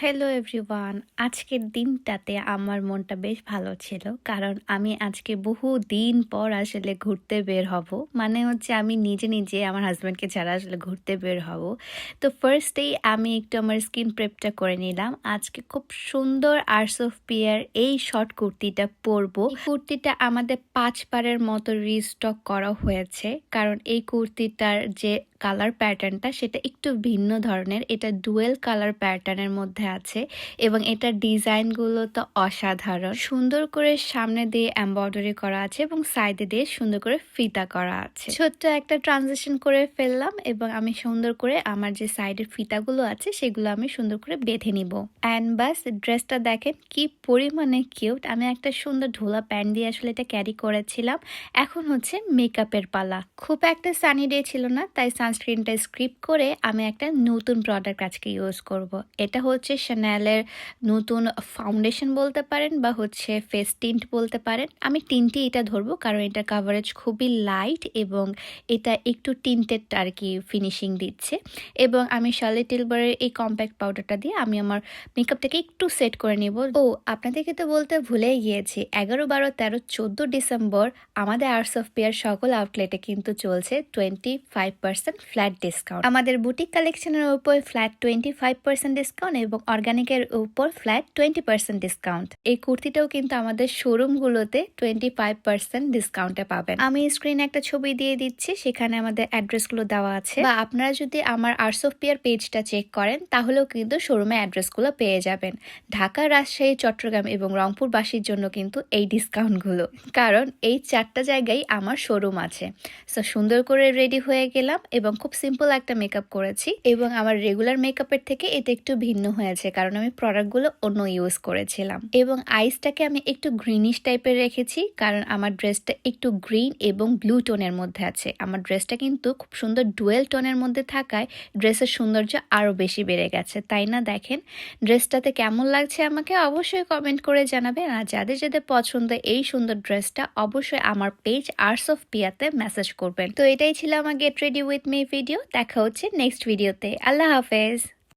Hello everyone আজকের দিনটাতে আমার মনটা বেশ ভালো ছিল, কারণ আমি আজকে বহু দিন পর আসলে ঘুরতে বের হব। মানে হচ্ছে আমি নিজে নিজে আমার হাজব্যান্ডকে ছাড়া আসলে ঘুরতে বের হব। তো ফার্স্টেই আমি একটু আমার স্কিন প্রেপটা করে নিলাম। আজকে খুব সুন্দর আর্টস অফ পিয়ার এই শর্ট কুর্তিটা পরবো। কুর্তিটা আমাদের পাঁচ পারের মতো রিস্টক করা হয়েছে, কারণ এই কুর্তিটার যে কালার প্যাটার্নটা সেটা একটু ভিন্ন ধরনের। এটা ডুয়েল কালার প্যাটার্নের মধ্যে আছে এবং এটার ডিজাইনগুলো তো অসাধারণ। সুন্দর করে সামনে দিয়ে এম্ব্রয়ডারি করা আছে এবং সাইডে দিয়ে সুন্দর করে ফিতা করা আছে। ছোট্ট একটা ট্রানজেকশন করে ফেললাম এবং আমি সুন্দর করে আমার যে সাইডের ফিতাগুলো আছে সেগুলো আমি সুন্দর করে বেঁধে নিব। অ্যান্ড বাস, ড্রেসটা দেখেন কি পরিমাণে কিউট। আমি একটা সুন্দর ঢোলা প্যান্ট দিয়ে আসলে এটা ক্যারি করেছিলাম। এখন হচ্ছে মেকআপের পালা। খুব একটা সানি ডে ছিল না, তাই সানস্ক্রিনটা স্ক্রিপ করে আমি একটা নতুন প্রোডাক্ট আজকে ইউজ করব। এটা হচ্ছে শ্যানেলের নতুন ফাউন্ডেশন বলতে পারেন বা হচ্ছে ফেস টিন্ট বলতে পারেন। আমি টিন্টই এটা ধরবো কারণ এটার কাভারেজ খুবই লাইট এবং এটা একটু টিন্টেড আর কি ফিনিশিং দিচ্ছে। এবং আমি শার্লি টিলবারের এই কম্প্যাক্ট পাউডারটা দিয়ে আমি আমার মেকআপটাকে একটু সেট করে নিব। ও, আপনাদেরকে তো বলতে ভুলেই গিয়েছি, এগারো, বারো, তেরো, চোদ্দ ডিসেম্বর আমাদের আর্টস অফ পেয়ার সকল আউটলেটে কিন্তু চলছে twenty five percent flat discount আমাদের বুটিক কালেকশনের উপর flat twenty five percent discount এবং অর্গানিকের উপর ফ্ল্যাট টোয়েন্টি পার্সেন্ট ডিসকাউন্ট এই কুর্তিটাও কিন্তু আমাদের শোরুমগুলোতে টোয়েন্টি ফাইভ পার্সেন্ট ডিসকাউন্টে পাবেন। আমি স্ক্রিনে একটা ছবি দিয়ে দিচ্ছি, সেখানে আমাদের অ্যাড্রেসগুলো দেওয়া আছে। বা আপনারা যদি আমার আর্টস অফ পিয়ার পেজটা চেক করেন, তাহলেও কিন্তু শোরুমে অ্যাড্রেসগুলো পেয়ে যাবেন। ঢাকা, রাজশাহী, চট্টগ্রাম এবং রংপুরবাসীর জন্য কিন্তু এই ডিসকাউন্টগুলো কারণ এই চারটা জায়গায় আমার শোরুম আছে। সো সুন্দর করে রেডি হয়ে গেলাম এবং খুব সিম্পল একটা মেকআপ করেছি এবং আমার রেগুলার মেকআপের থেকে এটা একটু ভিন্ন হয়েছে কারণ আমি প্রোডাক্টগুলো অন্য ইউজ করেছিলাম। এবং আইসটাকে আমি একটু গ্রিনিশ টাইপের রেখেছি, কারণ আমার ড্রেসটা একটু গ্রিন এবং ব্লু টোনের মধ্যে আছে। আমার ড্রেসটা কিন্তু খুব সুন্দর ডুয়েল টোনের মধ্যে থাকায় ড্রেসের সৌন্দর্য আরও বেশি বেড়ে গেছে। তাই না, দেখেন? ড্রেসটাতে কেমন লাগছে আমাকে অবশ্যই কমেন্ট করে জানাবেন। আর যাদের যাদের পছন্দ এই সুন্দর ড্রেসটা অবশ্যই আমার পেজ আর্টস অফ পিয়াতে মেসেজ করবেন। তো এটাই ছিল আমার get ready with me video দেখা হচ্ছে নেক্সট ভিডিওতে আল্লাহ হাফেজ।